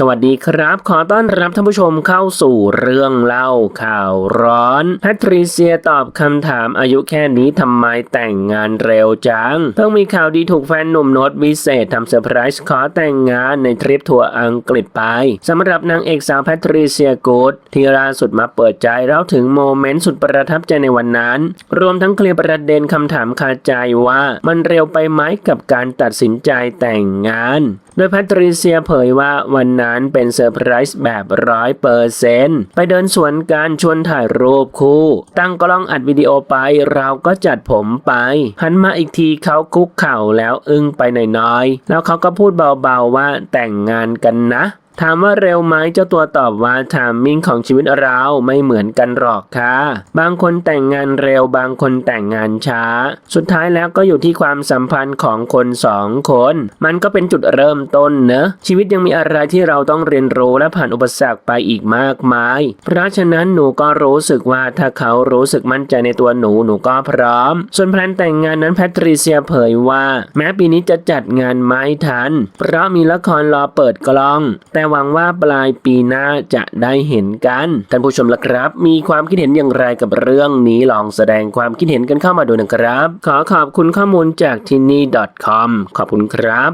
สวัสดีครับ ขอต้อนรับท่านผู้ชมเข้าสู่เรื่องเล่าข่าวร้อนแพทริเซียตอบคำถามอายุแค่นี้ทำไมแต่งงานเร็วจัง เพิ่งมีข่าวดีถูกแฟนหนุ่มโน้ตวิเศษทำเซอร์ไพรส์ขอแต่งงานในทริปทัวร์อังกฤษไปสำหรับนางเอกสาวแพทริเซียกูดที่ล่าสุดมาเปิดใจเล่าถึงโมเมนต์สุดประทับใจในวันนั้น รวมทั้งเคลียร์ประเด็นคำถามคาใจว่ามันเร็วไปไหมกับการตัดสินใจแต่งงาน โดยแพทริเซียเผยว่าวันนั้นเป็นเซอร์ไพรส์แบบร้อยเปอร์เซนต์ไปเดินสวนการชวนถ่ายรูปคู่ ตั้งกล้องอัดวิดีโอไปเราก็จัดผมไป หันมาอีกทีเขาคุกเข่าแล้วอึ้งไปหน่อยๆ แล้วเขาก็พูดเบาๆว่าแต่งงานกันนะ ถามว่าเร็วไหมเจ้าตัวตอบว่าทามมิ่งของชีวิตเราไม่เหมือนกันหรอกค่ะ บางคนแต่งงานเร็วบางคนแต่งงานช้า สุดท้ายแล้วก็อยู่ที่ความสัมพันธ์ของคนสองคน มันก็เป็นจุดเริ่มต้นเนอะชีวิตยังมีอะไรที่เราต้องเรียนรู้และผ่านอุปสรรคไปอีกมากมาย เพราะฉะนั้นหนูก็รู้สึกว่าถ้าเขารู้สึกมั่นใจในตัวหนูหนูก็พร้อม ส่วนแพลนแต่งงานนั้นแพทริเซียเผยว่า แม้ปีนี้จะจัดงานไม่ทัน เพราะมีละครรอเปิดกล้อง แต่หวังว่าปลายปีหน้าจะได้เห็นกัน ท่านผู้ชมละครับ มีความคิดเห็นอย่างไรกับเรื่องนี้ลองแสดงความคิดเห็นกันเข้ามาดูนะครับ ขอขอบคุณข้อมูลจากที่นี่ .com ขอบคุณครับ